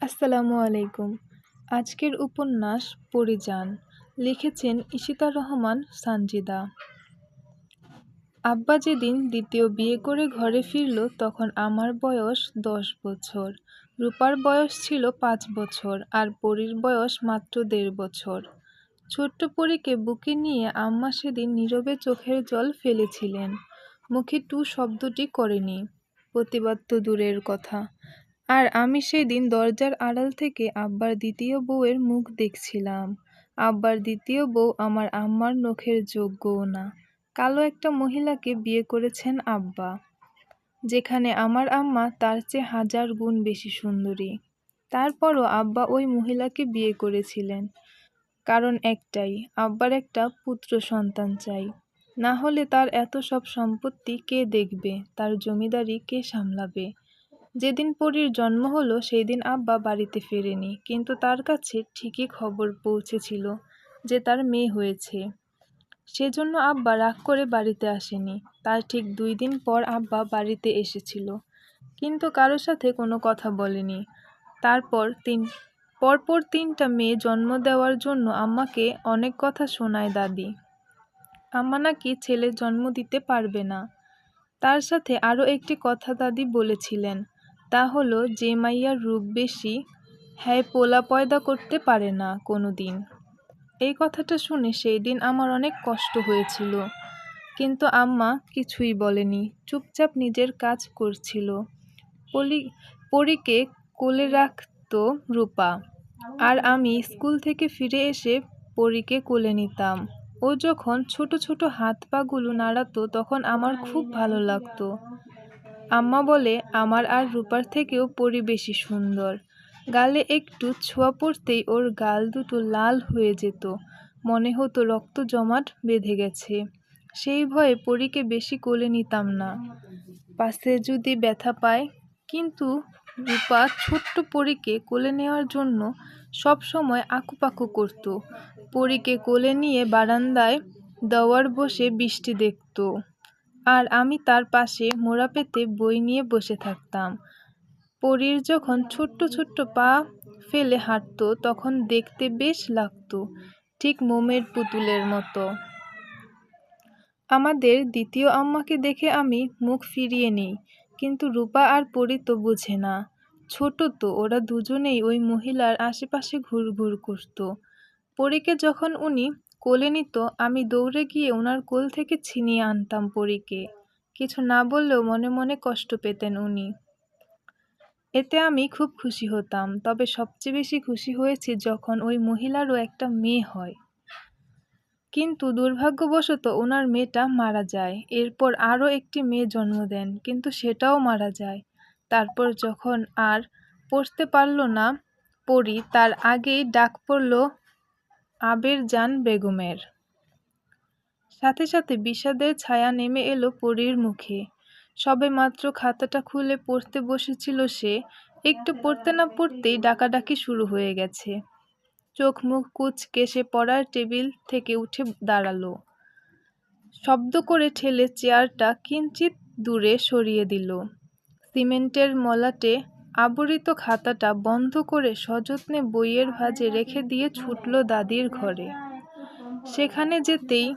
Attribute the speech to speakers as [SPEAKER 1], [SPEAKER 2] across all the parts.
[SPEAKER 1] আসসালামু আলাইকুম। আজকের উপন্যাস পরিযান। লিখেছেন ঈশিতা রহমান সানজিদা। আব্বা যেদিন দ্বিতীয় বিয়ে করে ঘরে ফিরল, তখন আমার বয়স দশ বছর। রূপার বয়স ছিল পাঁচ বছর আর পরীর বয়স মাত্র দেড় বছর। ছোট্ট পরীকে বুকে নিয়ে আম্মা সেদিন নীরবে চোখের জল ফেলেছিলেন। মুখে টু শব্দটি করেনি। প্রতিবাদ তো দূরের কথা। আর আমি সেদিন দরজার আড়াল থেকে আব্বার দ্বিতীয় বউয়ের মুখ দেখছিলাম। আব্বার দ্বিতীয় বউ আমার আম্মার নখের যোগ্যও না। কালো একটা মহিলাকে বিয়ে করেছেন আব্বা, যেখানে আমার আম্মা তার চেয়ে হাজার গুণ বেশি সুন্দরী। তারপরও আব্বা ওই মহিলাকে বিয়ে করেছিলেন। কারণ একটাই, আব্বার একটা পুত্র সন্তান চাই। না হলে তার এত সব সম্পত্তি কে দেখবে? তার জমিদারি কে সামলাবে? যেদিন পরীর জন্ম হলো সেই দিন আব্বা বাড়িতে ফেরেনি, কিন্তু তার কাছে ঠিকই খবর পৌঁছেছিল যে তার মেয়ে হয়েছে। সেজন্য আব্বা রাগ করে বাড়িতে আসেনি। তার ঠিক দুই দিন পর আব্বা বাড়িতে এসেছিল, কিন্তু কারও সাথে কোনো কথা বলেনি। তারপর তিন পরপর তিনটা মেয়ে জন্ম দেওয়ার জন্য আম্মাকে অনেক কথা শোনায় দাদি। আম্মা নাকি ছেলে জন্ম দিতে পারবে না। তার সাথে আরও একটি কথা দাদি বলেছিলেন তা হলো যে মাইয়ার রূপ বেশি হ্যাঁ পোলা পয়দা করতে পারে না কোনো দিন এই কথাটা শুনে সেই দিন আমার অনেক কষ্ট হয়েছিল। কিন্তু আম্মা কিছুই বলেনি, চুপচাপ নিজের কাজ করছিল। পলি, পরীকে কোলে রাখত রূপা। আর আমি স্কুল থেকে ফিরে এসে পরীকে কোলে নিতাম। ও যখন ছোট ছোট হাত পাগুলো নাড়াতো তখন আমার খুব ভালো লাগতো। আম্মা বলে, আমার আর রূপার থেকেও পরি বেশি সুন্দর। গালে একটু ছোঁয়া পড়তেই ওর গাল দুটো লাল হয়ে যেত। মনে হতো রক্ত জমাট বেঁধে গেছে। সেই ভয়ে পরীকে বেশি কোলে নিতাম না। পাশে যদি ব্যথা পায়, কিন্তু রূপা ছোট্ট পরীকে কোলে নেওয়ার জন্য সব সময় আকুপাকু করত। পরীকে কোলে নিয়ে বারান্দায় দেওয়ার বসে বৃষ্টি দেখত। আর আমি তার পাশে মোড়া পেতে বই নিয়ে বসে থাকতাম। পরীর যখন ছোট্ট ছোট্ট পা ফেলে হাঁটতো, তখন দেখতে বেশ লাগতো, ঠিক মোমের পুতুলের মতো। আমাদের দ্বিতীয় আম্মাকে দেখে আমি মুখ ফিরিয়ে নিই, কিন্তু রূপা আর পরি তো বুঝে না। ছোট তো, ওরা দুজনেই ওই মহিলার আশেপাশে ঘুরঘুর করত। পরীকে যখন উনি কোলে নিত আমি দৌড়ে গিয়ে ওনার কোল থেকে ছিনিয়ে আনতাম পরীকে। কিছু না বললেও মনে মনে কষ্ট পেতেন উনি। এতে আমি খুব খুশি হতাম, তবে সবচেয়ে বেশি খুশি হয়েছি যখন ওই মহিলারও একটা মেয়ে হয়। কিন্তু দুর্ভাগ্যবশত ওনার মেয়েটা মারা যায়, এরপর আরও একটি মেয়ে জন্ম দেন, কিন্তু সেটাও মারা যায়। তারপর যখন আর পড়তে পারল না পড়ি তার আগেই ডাক পড়ল আবের জান বেগমের। সাথে সাথে বিষাদের ছায়া নেমে এলো পরীর মুখে। সবে মাত্র খাতাটা খুলে পড়তে বসেছিল সে, একটু পড়তে না পড়তেই ডাকাডাকি শুরু হয়ে গেছে। চোখ মুখ কুচকে সে পড়ার টেবিল থেকে উঠে দাঁড়াল। শব্দ করে ঠেলে চেয়ারটা কিঞ্চিত দূরে সরিয়ে দিল। সিমেন্টের মলাটে আবরিত খাতাটা বন্ধ করে সযত্নে বইয়ের ভাজে রেখে দিয়ে ছুটল দাদির ঘরে। সেখানে যেতেই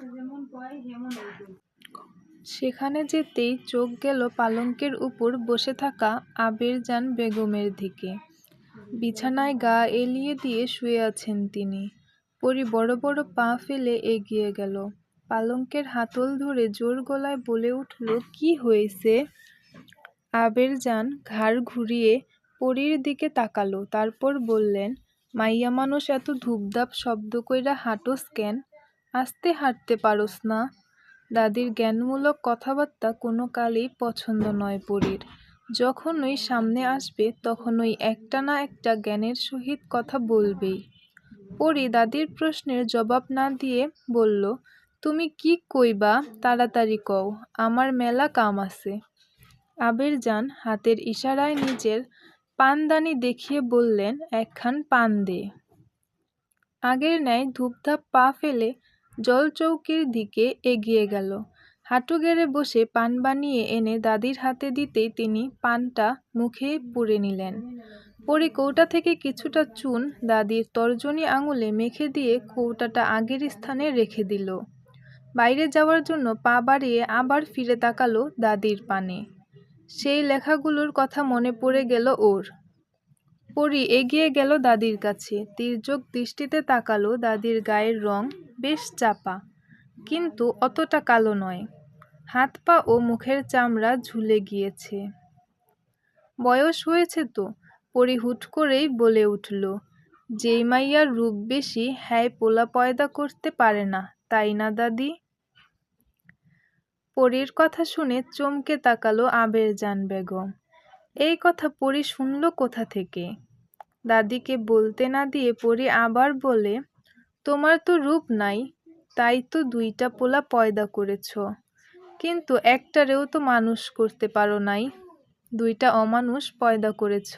[SPEAKER 1] সেখানে যেতেই চোখ গেল পালঙ্কের উপর বসে থাকা আবিরজান বেগমের দিকে। বিছানায় গা এলিয়ে দিয়ে শুয়ে আছেন তিনি। পরি বড় বড় পা ফেলে এগিয়ে গেল। পালঙ্কের হাতল ধরে জোর গলায় বলে উঠল, কি হয়েছে? আবেরজান ঘাড় ঘুরিয়ে পরীর দিকে তাকালো, তারপর বললেন, মাইয়া মানুষ এত ধূপধাপ শব্দ কইরা হাঁটোস কেন? আস্তে হাঁটতে পারোস না। দাদির জ্ঞানমূলক কথাবার্তা কোনো কালেই পছন্দ নয় পরীর। যখনই সামনে আসবে, তখনই একটা না একটা জ্ঞানের সহিত কথা বলবেই। পরি দাদির প্রশ্নের জবাব না দিয়ে বলল, তুমি কি কইবা? তাড়াতাড়ি কও, আমার মেলা কাম আছে। আবের যান হাতের ইশারায় নিজের পানদানি দেখিয়ে বললেন, একখান পান দে। আগের ন্যায় ধূপধাপ পা ফেলে জলচৌকির দিকে এগিয়ে গেল। হাঁটু গেড়ে বসে পান বানিয়ে এনে দাদির হাতে দিতেই তিনি পানটা মুখে পুরে নিলেন। পরে কৌটা থেকে কিছুটা চুন দাদির তর্জনী আঙুলে মেখে দিয়ে কৌটাটা আগের স্থানে রেখে দিল। বাইরে যাওয়ার জন্য পা বাড়িয়ে আবার ফিরে তাকালো দাদির পানে। সেই লেখাগুলোর কথা মনে পড়ে গেল ওর। পরি এগিয়ে গেল দাদির কাছে। তির্যক দৃষ্টিতে তাকালো, দাদির গায়ের রং বেশ চাপা, কিন্তু অতটা কালো নয়। হাত পা ও মুখের চামড়া ঝুলে গিয়েছে। বয়স হয়েছে তো, পরি হুট করেই বলে উঠল। যেই মাইয়ার রূপ বেশি, হ্যায় পোলা পয়দা করতে পারে না, তাই না দাদি? পরীর কথা শুনে চমকে তাকালো আবেরজান বেগম। এই কথা পরি শুনল কোথা থেকে? দাদিকে বলতে না দিয়ে পরি আবার বলে, তোমার তো রূপ নাই, তাই তো দুইটা পোলা পয়দা করেছ। কিন্তু একটারেও তো মানুষ করতে পারো নাই, দুইটা অমানুষ পয়দা করেছ।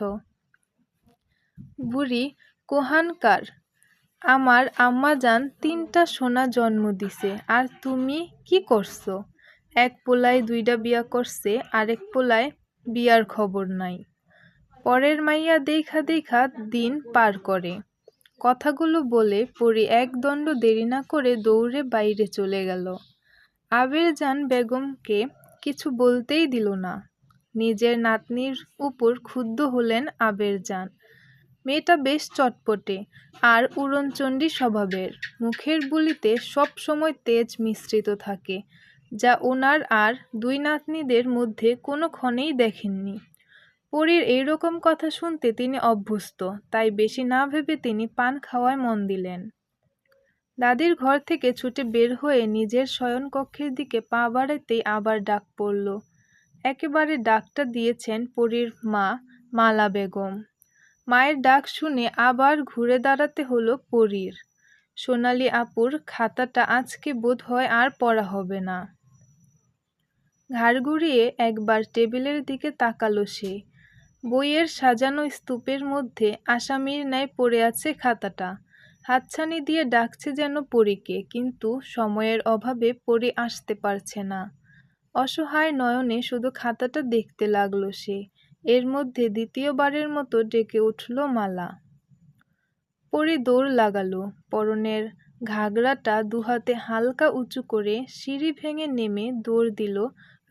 [SPEAKER 1] বুড়ি কোহানকার আমার আম্মা যান তিনটা সোনা জন্ম দিছে, আর তুমি কি করছ? এক পোলায় দুইটা বিয়া করছে, আরেক পোলায় বিয়ার খবর নাই। পরের মাইয়া দেখা দেখা দিন পার করে। কথাগুলো বলে পরি এক দণ্ড দেরি না করে দৌড়ে বাইরে চলে গেল। আবির জান বেগমকে কিছু বলতেই দিল না। নিজের নাতনির উপর ক্ষুব্ধ হলেন আবের যান মেয়েটা বেশ চটপটে আর উড়নচণ্ডী স্বভাবের। মুখের বুলিতে সব সময় তেজ মিশ্রিত থাকে। যা ওনার আর দুই নাতনিদের মধ্যে কোনো ক্ষণেই দেখেননি। পরীর এইরকম কথা শুনতে তিনি অভ্যস্ত, তাই বেশি না ভেবে তিনি পান খাওয়ায় মন দিলেন। দাদির ঘর থেকে ছুটে বের হয়ে নিজের শয়নকক্ষের দিকে পা বাড়াতেই আবার ডাক পড়ল। একেবারে ডাকটা দিয়েছেন পরীর মা মালা বেগম। মায়ের ডাক শুনে আবার ঘুরে দাঁড়াতে হলো পরীর। সোনালি আপুর খাতাটা আজকে বোধ হয় আর পড়া হবে না। ঘাড় ঘুরিয়ে একবার টেবিলের দিকে তাকালো সে। বইয়ের সাজানো স্তূপের মধ্যে আসামির ন্যায় পড়ে আছে খাতাটা। হাতছানি দিয়ে ডাকছে যেন পরীকে, কিন্তু সময়ের অভাবে পড়ে আসতে পারছে না। অসহায় নয়নে শুধু খাতাটা দেখতে লাগল সে। এর মধ্যে দ্বিতীয়বারের মতো ডেকে উঠল মালা। পরি দৌড় লাগালো। পরনের ঘাগরাটা দুহাতে হালকা উঁচু করে সিঁড়ি ভেঙে নেমে দৌড় দিল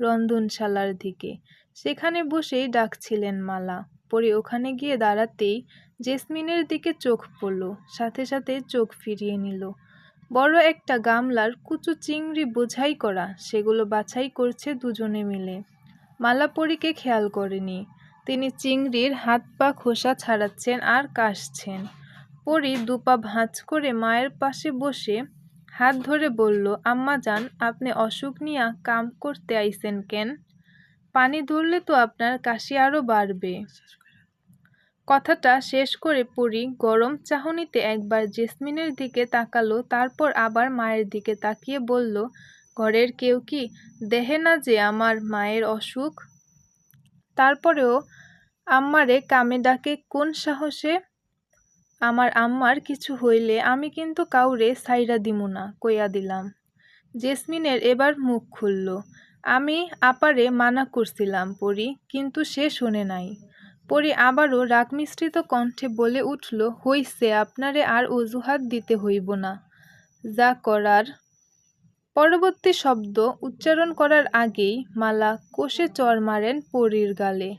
[SPEAKER 1] রন্ধনশালার দিকে। সেখানে বসেই ডাকছিলেন মালা। পরে ওখানে গিয়ে দাঁড়াতেই জেসমিনের দিকে চোখ পড়ল, সাথে সাথে চোখ ফিরিয়ে নিল। বড় একটা গামলার কুচু চিংড়ি বোঝাই করা, সেগুলো বাছাই করছে দুজনে মিলে। মালা পরীকে খেয়াল করেনি। তিনি চিংড়ির হাত পা খোসা ছাড়াচ্ছেন আর কাশছেন। পরি দুপা ভাঁজ করে মায়ের পাশে বসে হাত ধরে বলল, আম্মা যান, আপনি অসুখ নিয়া কাম করতে আইসেন কেন? পানি ধরলে তো আপনার কাশি আরও বাড়বে। কথাটা শেষ করে পরি গরম চাহনিতে একবার জেসমিনের দিকে তাকালো, তারপর আবার মায়ের দিকে তাকিয়ে বলল, ঘরের কেউ কি দেহে না যে আমার মায়ের অসুখ? তারপরেও আম্মারে কামে ডাকে, কোন সাহসে? আমার আম্মার কিছু হইলে আমি কিন্তু কাউরে সাইরা দিমু না, কইয়া দিলাম। জেসমিনের এবার মুখ খুলল। আমি আপারে মানা করছিলাম পরি, কিন্তু সে শোনে নাই। পরি আবারও রাগমিশ্রিত কণ্ঠে বলে উঠল, হইছে, আপনারে আর অজুহাত দিতে হইব না। যা করার পরবর্তী শব্দ উচ্চারণ করার আগেই মালা কোষে চর মারেন পরীর গালে।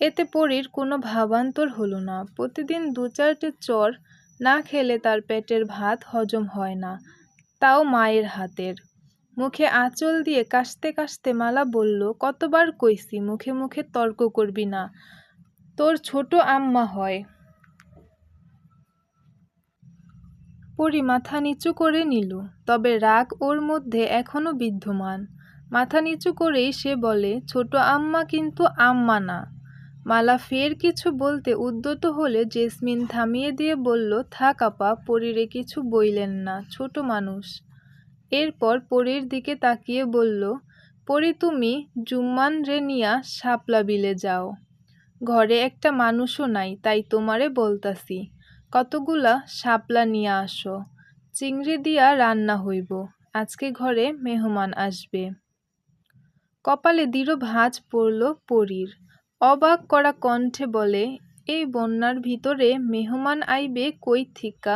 [SPEAKER 1] এতে পরীর কোনো ভাবান্তর হলো না। প্রতিদিন দু চারটে চর না খেলে তার পেটের ভাত হজম হয় না, তাও মায়ের হাতের। মুখে আঁচল দিয়ে কাশতে কাশতে মালা বলল, কতবার কইছি, মুখে মুখে তর্ক করবি না। তোর ছোট আম্মা হয়। পরি মাথা নিচু করে নিল, তবে রাগ ওর মধ্যে এখনও বিদ্যমান। মাথা নিচু করেই সে বলে, ছোট আম্মা কিন্তু আম্মা না। মালা ফের কিছু বলতে উদ্যত হলে জেসমিন থামিয়ে দিয়ে বলল, থাক আপা, পরীরে কিছু বইলেন না, ছোট মানুষ। এরপর পরীর দিকে তাকিয়ে বলল, পরি তুমি জুম্মান রে নিয়া শাপলা বিলে যাও। ঘরে একটা মানুষও নাই, তাই তোমারে বলতাছি, কতগুলা শাপলা নিয়ে আসো। চিংড়ি দিয়া রান্না হইব, আজকে ঘরে মেহমান আসবে। কপালে দৃঢ় ভাঁজ পড়ল পরীর। অবাক করা কণ্ঠে বলে, এই বন্যার ভিতরে মেহমান আইবে কই থিকা?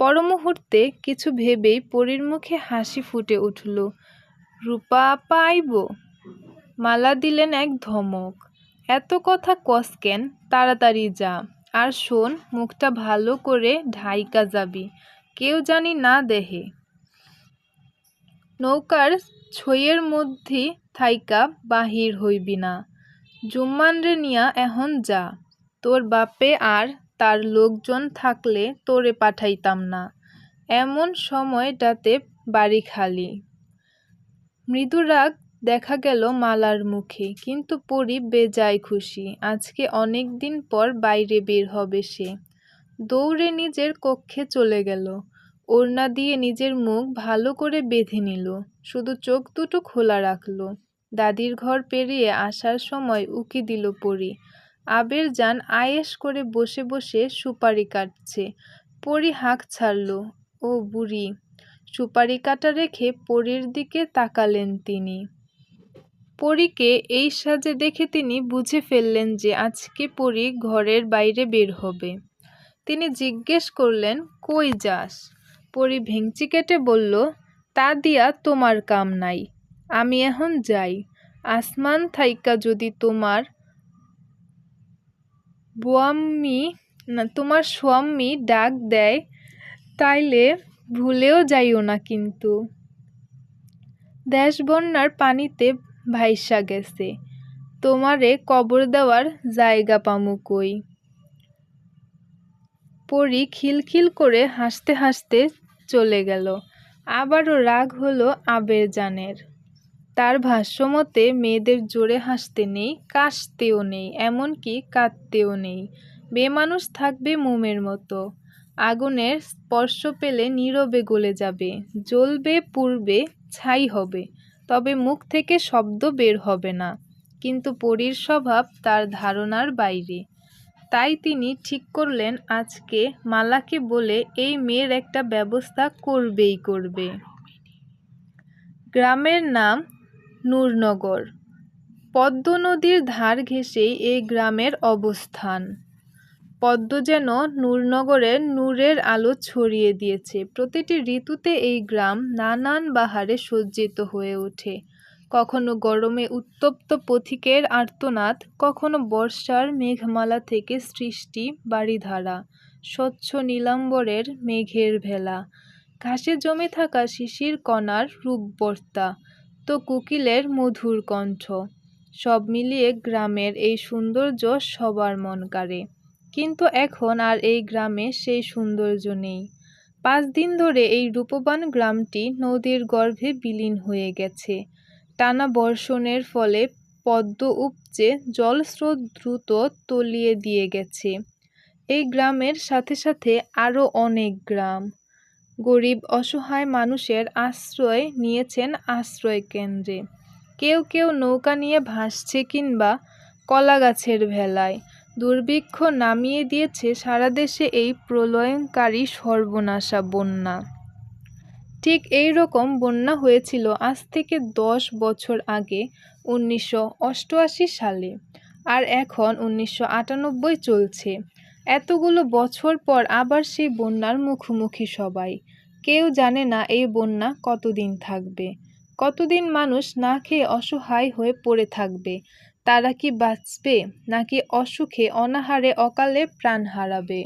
[SPEAKER 1] পরমুহূর্তে কিছু ভেবেই পরীর মুখে হাসি ফুটে উঠল, রূপা আপা আইব? মালা দিলেন এক ধমক, এত কথা কস কেন? তাড়াতাড়ি যা, আর শোন, মুখটা ভালো করে ঢাইকা যাবি, কেউ জানি না দেহে। নৌকার ছইয়ের মধ্যে থাইকা বাহির হইবি না। জুম্মান রে নিয়া এখন যা। তোর বাপে আর তার লোকজন থাকলে তোরে পাঠাইতাম না। এমন সময়টাতে বাড়ি খালি। মৃদু রাগ দেখা গেল মালার মুখে, কিন্তু পরি বেজায় খুশি। আজকে অনেক দিন পর বাইরে বের হবে সে। দৌড়ে নিজের কক্ষে চলে গেল। ওড়না দিয়ে নিজের মুখ ভালো করে বেঁধে নিল। শুধু চোখ দুটো খোলা রাখল। দাদির ঘর পেরিয়ে আসার সময় উকি দিল পরি। আবের যান আয়েস করে বসে বসে সুপারি কাটছে। পরি হাঁক ছাড়ল, ও বুড়ি, সুপারি কাটা রেখে পরীর দিকে তাকালেন তিনি। পরীকে এই সাজে দেখে তিনি বুঝে ফেললেন যে আজকে পরী ঘরের বাইরে বের হবে। তিনি জিজ্ঞেস করলেন, কই যাস? পরী ভেংচি কেটে বলল, তা দিয়া তোমার কাম নাই, আমি এখন যাই। আসমান থাইকা যদি তোমার বোয়াম্মি, না, তোমার স্বামী ডাক দেয়, তাইলে ভুলেও যাইও না কিন্তু। দেশ বন্যার পানিতে ভাইসা গেছে, তোমারে কবর দেওয়ার জায়গা পামু কই? পরি খিলখিল করে হাসতে হাসতে চলে গেল। আবারও রাগ হলো আবের জানের। তার ভাষ্যমতে, মেয়েদের জোরে হাসতে নেই, কাশতেও নেই, এমনকি কাঁদতেও নেই। বেমানুষ থাকবে মোমের মতো। আগুনের স্পর্শ পেলে নীরবে গলে যাবে, জ্বলবে পূর্বে ছাই হবে, তবে মুখ থেকে শব্দ বের হবে না। কিন্তু পরীর স্বভাব তার ধারণার বাইরে। তাই তিনি ঠিক করলেন আজকে মালাকে বলে এই মেয়ের একটা ব্যবস্থা করবেই করবে। গ্রামের নাম নূরনগর। পদ্ম নদীর ধার ঘেঁষেই এই গ্রামের অবস্থান। পদ্ম যেন নূরনগরের নূরের আলো ছড়িয়ে দিয়েছে। প্রতিটি ঋতুতে এই গ্রাম নানান বাহারে সজ্জিত হয়ে ওঠে। কখনো গরমে উত্তপ্ত পথিকের আর্তনাদ, কখনো বর্ষার মেঘমালা থেকে সৃষ্টি বাড়িধারা, স্বচ্ছ নীলাম্বরের মেঘের ভেলা। ঘাসে জমে থাকা শিশির কণার রূপবর্তা, তো কুকিলের মধুর কণ্ঠ। সব মিলিয়ে গ্রামের এই সৌন্দর্য সবার মন কাড়ে। কিন্তু এখন আর এই গ্রামে সেই সৌন্দর্য নেই। পাঁচ দিন ধরে এই রূপবান গ্রামটি নদীর গর্ভে বিলীন হয়ে গেছে। টানা বর্ষণের ফলে পদ্ম উপচে জলস্রোত দ্রুত তলিয়ে দিয়ে গেছে। এই গ্রামের সাথে সাথে আরও অনেক গ্রাম। গরিব, অসহায় মানুষের আশ্রয় নিয়েছেন আশ্রয় কেন্দ্রে। কেউ কেউ নৌকা নিয়ে ভাসছে কিংবা কলা গাছের ভেলায়। দুর্ভিক্ষ নামিয়ে দিয়েছে সারা দেশে এই প্রলয়ঙ্কারী সর্বনাশা বন্যা। ঠিক এই রকম বন্যা হয়েছিল আজ থেকে দশ বছর আগে উনিশশো অষ্টআশি সালে। আর এখন উনিশশো আটানব্বই চলছে। এতগুলো বছর পর আবার সেই বন্যার মুখোমুখি সবাই। কেউ জানে না এই বন্যা কতদিন থাকবে। কতদিন মানুষ না খেয়ে অসহায় হয়ে পড়ে থাকবে। তারা কি বাঁচবে নাকি অসুখে অনাহারে অকালে প্রাণ হারাবে?